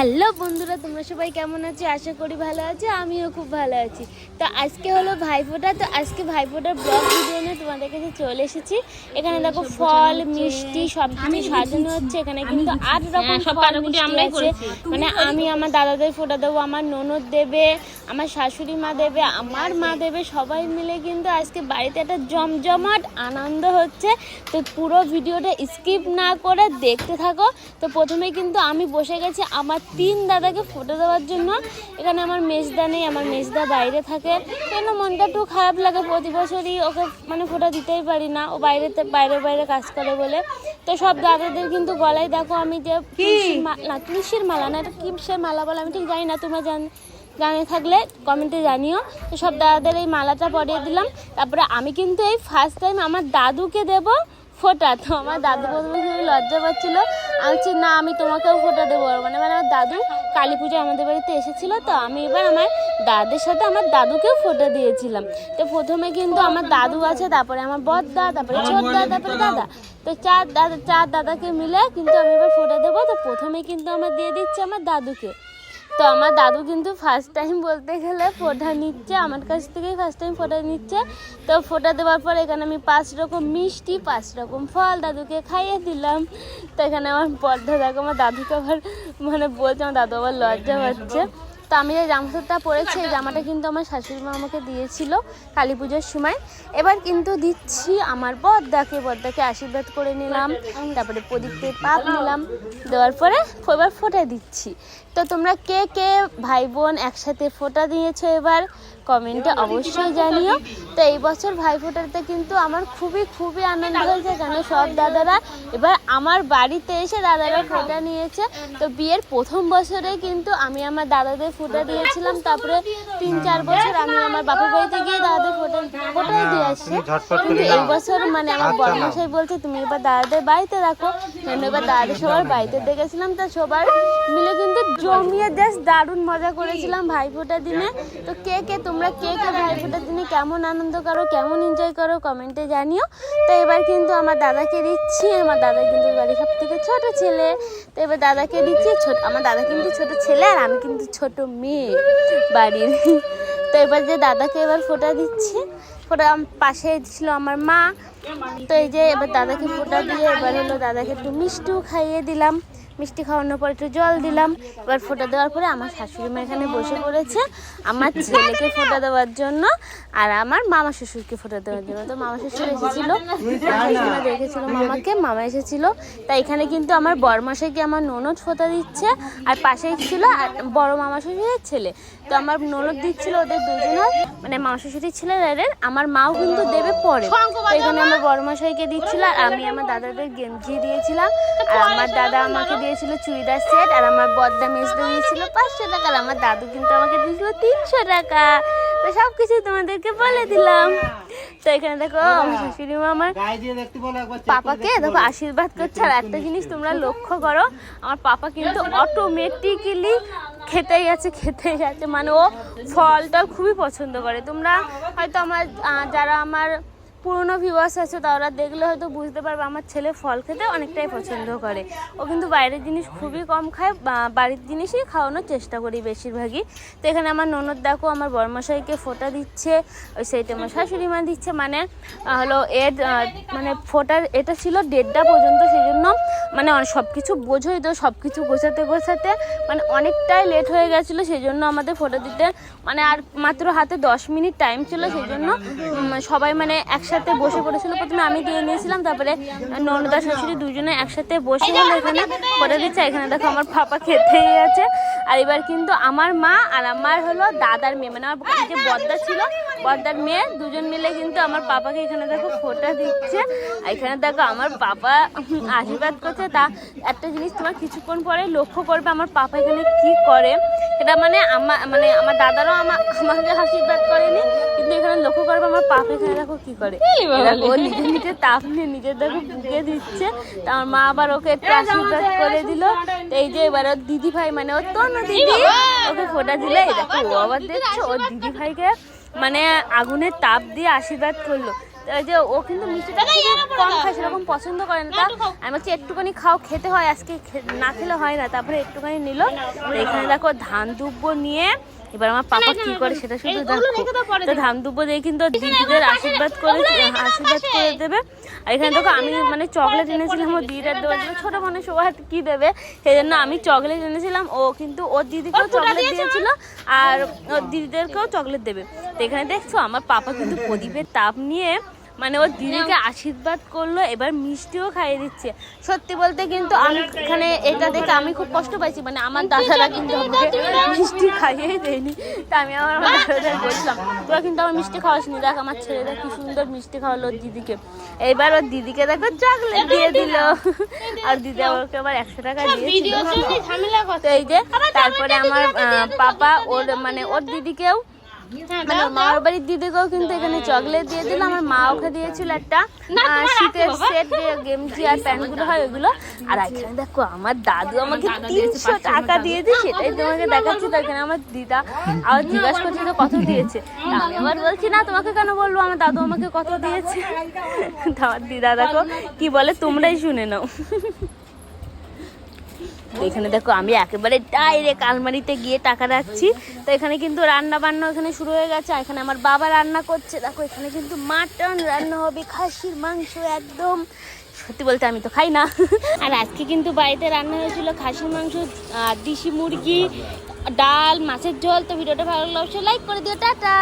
Hello বন্ধুরা তোমরা সবাই কেমন আছো? আশা করি ভালো আছো আমিও খুব ভালো আছি। তো আজকে হলো ভাইফোঁটা তো আজকে ভাইফোঁটার ব্লগ ভিডিও নিয়ে তোমাদের কাছে চলে এসেছি। এখানে দেখো ফল মিষ্টি সব কিছু সাজানো হচ্ছে। এখানে কিন্তু আট রকম হ্যাঁ, ফল মিষ্টি আছে। মানে আমি আমার দাদাদের ফোটা দেবো আমার ননদ দেবে আমার শাশুড়ি মা দেবে আমার মা দেবে সবাই মিলে কিন্তু আজকে বাড়িতে একটা জমজমাট আনন্দ হচ্ছে। তো পুরো ভিডিওটা স্কিপ না করে দেখতে থাকো। তো প্রথমে কিন্তু আমি বসে গেছি আমার তিন দাদাকে ফোটো দেওয়ার জন্য। এখানে আমার মেজদা নেই আমার মেজদা বাইরে থাকে। কেন মনটা একটু খারাপ লাগে? প্রতি বছরই ওকে মানে ফোটো দিতেই পারি না। ও বাইরেতে বাইরে বাইরে কাজ করে বলে। তো সব দাদাদের কিন্তু গলায় দেখো আমি যে না তুলসীর মালা না এটা কিসের মালা বলে। আমি ঠিক জানি না তোমরা জান জানে থাকলে কমেন্টে জানিও। তো সব দাদাদের এই মালাটা পরিয়ে দিলাম। তারপরে আমি কিন্তু এই ফার্স্ট টাইম আমার দাদুকে দেব। ফোটা? তো আমার দাদু প্রথমে খুবই লজ্জা পাচ্ছিল। আমি বলছি না আমি তোমাকেও ফোটা দেবো। মানে মানে আমার দাদু কালী পুজো আমাদের বাড়িতে এসেছিল তো আমি এবার আমার দাদের সাথে আমার দাদুকেও ফোটা দিয়েছিলাম। তো প্রথমে কিন্তু আমার দাদু আছে তারপরে আমার বড়দা তারপরে ছোটদা তারপরে দাদা। তো চার দাদা চার দাদাকে মিলে কিন্তু আমি এবার ফোটা দেবো। তো প্রথমে কিন্তু আমার দিয়ে দিচ্ছে আমার দাদুকে। তো আমার দাদু কিন্তু ফার্স্ট টাইম বলতে গেলে ফোটা নিচ্ছে, আমার কাছ থেকেই ফার্স্ট টাইম ফোটা নিচ্ছে। তো ফোটা দেওয়ার পর এখানে আমি পাঁচ রকম মিষ্টি, পাঁচ রকম ফল দাদুকে খাইয়ে দিলাম। তো এখানে আমার পর্দা দেখো, আমার দাদুকে আবার মানে বলছে, আমার দাদু আবার লজ্জা পাচ্ছে। তো আমি যে জামাটা পরেছি জামাটা কিন্তু আমার শাশুড়ি মা আমাকে দিয়েছিল কালী পুজোর সময়। এবার কিন্তু দিচ্ছি আমার বদ্দাকে বদ্দাকে আশীর্বাদ করে নিলাম, তারপরে প্রদীপের পাপ নিলাম, দেওয়ার পরে এবার ফোটা দিচ্ছি। তো তোমরা কে কে, ভাই, বোন একসাথে ফোটা দিয়েছ এবার? কমেন্টে অবশ্যই জানিও। তো এই বছর ভাই ফোটাতে কিন্তু আমার খুবই খুবই আনন্দ হয়েছে। কেন সব দাদারা এবার আমার বাড়িতে এসে দাদারা ফোটা নিয়েছে। তো বিয়ের প্রথম বছরে কিন্তু আমি আমার দাদাদের ফোটা দিয়েছিলাম। তারপরে তিন চার বছর আমি আমার বাপের বাড়িতে গিয়ে দাদাদের ফোটা ফোটাই দিয়ে আসছি। কিন্তু এই বছর মানে আমার বড়মশাই বলছে তুমি এবার দাদাদের বাড়িতে রাখো। কেন এবার দাদাদের সবার বাড়িতে দেখেছিলাম। তো সবার মিলে কিন্তু জমিয়ে জাস্ট দারুণ মজা করেছিলাম ভাইফোঁটার দিনে। তো কে কে তোমরা কে কে ভাইফোঁটার দিনে কেমন আনন্দ করো, কেমন এনজয় করো কমেন্টে জানিও। তো এবার কিন্তু আমার দাদাকে দিচ্ছি, আমার দাদা কিন্তু বাড়ির সব থেকে ছোট ছেলে। তো এবার দাদাকে দিচ্ছি, ছোট, আমার দাদা কিন্তু ছোট ছেলে আর আমি কিন্তু ছোট মেয়ে বাড়ির। তো এবার যে দাদাকে এবার ফোঁটা দিচ্ছি, ফোটা পাশে ছিল আমার মা। তো এই যে এবার দাদাকে ফোঁটা দিয়ে এবার হলো দাদাকে একটু মিষ্টিও খাইয়ে দিলাম। মিষ্টি খাওয়ানোর পর একটু জল দিলাম। এবার ফোটা দেওয়ার পরে আমার শাশুড়ি মা এখানে বসে পড়েছে আমার ছেলেকে ফোটা দেওয়ার জন্য আর আমার মামা শ্বশুরকে ফোটা দেওয়ার জন্য। তো মামা শ্বশুর এসেছিল দেখেছিল মামাকে, মামা এসেছিল। তাই এখানে কিন্তু আমার বরমাসাইকে আমার ননদ ফোঁটা দিচ্ছে আর পাশেই ছিল আর বড় মামা শ্বশুরের ছেলে। তো আমার ননদ দিচ্ছিল ওদের দুজনের মানে মামা শ্বশুরের ছেলেদের, আমার মাও কিন্তু দেবে পরে। এখানে আমার বড়মশাইকে দিচ্ছিল আর আমি আমার দাদাদের গেঞ্জি দিয়েছিলাম। আর আমার দাদা আমাকে দিয়েছিল চুড়িদার সেট আর আমার বদ্দা মেজদা দিয়েছিল পাঁচশো টাকা আর আমার দাদু কিন্তু আমাকে দিয়েছিল তিনশো টাকা। তো সব কিছু তোমাদেরকে বলে দিলাম। তো এখানে দেখো আমার শাশুড়ি মা আমার পাপাকে দেখো আশীর্বাদ করছে। আর একটা জিনিস তোমরা লক্ষ্য করো আমার পাপা কিন্তু অটোমেটিক্যালি খেতেই আছে খেতেই আছে। মানে ও ফলটা খুবই পছন্দ করে। তোমরা হয়তো আমার যারা আমার পুরনো ভিউয়ার্স আছে, তারা দেখলে হয়তো বুঝতে পারবে আমার ছেলে ফল খেতে অনেকটাই পছন্দ করে। ও কিন্তু বাইরের জিনিস খুবই কম খায় বাড়ির জিনিসই খাওয়ানোর চেষ্টা করি বেশিরভাগই। তো এখানে আমার ননদ দেখো, আমার বরমশাইকে ফোটা দিচ্ছে, ওই সাইডে আমার শাশুড়ি মা দিচ্ছে মানে হলো এর মানে ফোটার, এটা ছিল দেড়টা পর্যন্ত সেই জন্য মানে সব কিছু বোঝোই তো সব কিছু গোছাতে গোছাতে মানে অনেকটাই লেট হয়ে গেছিল সেই জন্য আমাদের ফোটা দিতে মানে আর মাত্র হাতে দশ মিনিট টাইম ছিল সেই জন্য সবাই মানে একসাথে বসে পড়েছিল। প্রথমে আমি দিয়ে নিয়েছিলাম, তারপরে ননদা, শাশুড়ি দুজনে একসাথে বসে হলো এখানে। ফটো দিচ্ছে, এখানে দেখো আমার পাপা খেতেই আছে। আর এবার কিন্তু আমার মা আর আমার হলো দাদার মেয়ে। মানে আমার যে বদ্দা ছিল, বদ্দার মেয়ে, দুজন মিলে কিন্তু আমার পাপাকে এখানে দেখো ফোটা দিচ্ছে। আর এখানে দেখো আমার পাপা আশীর্বাদ করছে। তা একটা জিনিস তোমার কিছুক্ষণ পরে লক্ষ্য করবে আমার পাপা এখানে কি করে। এটা মানে আমার মানে আমার দাদারও আমার আমাকে আশীর্বাদ করেনি, কিন্তু এখানে লক্ষ্য করবে আমার পাপা এখানে দেখো কি করে। নিজে নিজে তাপ নিয়ে নিজের দেখো বুকে দিচ্ছে। তা আমার মা আবার ওকে একটু আশীর্বাদ করে দিল। তো এই যে এবার ওর দিদি ভাই মানে ওর তো না দিদি ওকে ফোটা দিলে। এই দেখো ও আবার দেখছ ওর দিদি ভাইকে মানে আগুনের তাপ দিয়ে আশীর্বাদ করল। যে ও কিন্তু মিষ্টিটা কম খায় সেরকম পছন্দ করে না। তা আমি বলছি একটুখানি খাও খেতে হয় আজকে না খেলে হয় না। তারপরে একটুখানি নিল। তো এখানে দেখো ধান দুব্ব নিয়ে এবার আমার পাপা কি করে সেটা শুধু দেখো। তো ধান দুপো দিয়ে কিন্তু দিদিদের আশীর্বাদ করে আশীর্বাদ করে দেবে। আর এখানে দেখো আমি মানে চকলেট এনেছিলাম ও দিদিদের দেওয়ার জন্য ছোটো মানুষ ও হাত কি দেবে? সেই জন্য আমি চকলেট এনেছিলাম ও কিন্তু ওর দিদিকেও চকলেট দিয়েছিল আর ওর দিদিদেরকেও চকলেট দেবে। তো এখানে দেখছ আমার পাপা কিন্তু প্রদীপের তাপ নিয়ে মানে ওর দিদিকে আশীর্বাদ করল এবার মিষ্টিও খাইয়ে দিচ্ছে। সত্যি বলতে কিন্তু আমি এখানে এটা দেখে আমি খুব কষ্ট পাইছি মানে আমার দাদারা কিন্তু আমাকে মিষ্টি খাইয়েই দেয়নি। তা আমি আমার আমার দাদাদের বলছিলাম তোরা কিন্তু আমার মিষ্টি খাওয়াসনি দেখ আমার ছেলেরা কি সুন্দর মিষ্টি খাওয়ালো ওর দিদিকে। এবার ওর দিদিকে দেখো চকলেট দিয়ে দিল। আর দিদি আমাকে আবার একশো টাকা দিয়েছিল। তো এই যে তারপরে আমার পাপা ওর মানে ওর দিদিকেও মানে ওর বাড়ির দিদিকেও কিন্তু এখানে চকলেট দিয়ে দিল আমার মা ওকে দিয়েছিল একটা। শীতের সেট গেমজি আর প্যান্টগুলো হয় ওগুলো আর এখানে দেখো আমার দাদু আমাকে তিনশো টাকা দিয়েছে সেটাই তোমাকে দেখাচ্ছি তো এখানে আমার দিদা আবার জিজ্ঞাসা করছে তো কত দিয়েছে? আমি আবার বলছি না তোমাকে কেন বলব? আমার দাদু আমাকে কত দিয়েছে? তো আমার দিদা দেখো কি বলে তোমরাই শুনে নাও। এখানে দেখো আমি একেবারে ডাইরেক্ট আলমারিতে গিয়ে টাকা রাখছি। তো এখানে কিন্তু রান্না বান্না এখানে শুরু হয়ে গেছে। এখানে আমার বাবা রান্না করছে। দেখো, এখানে কিন্তু মাটন রান্না হবে, খাসির মাংস একদম। সত্যি বলতে আমি তো খাই না। আর আজকে কিন্তু বাড়িতে রান্না হয়েছিল খাসির মাংস, আর দেশি মুরগি, ডাল, মাছের ঝোল। তো ভিডিওটা ভালো অবশ্যই লাইক করে দিও। টাটা!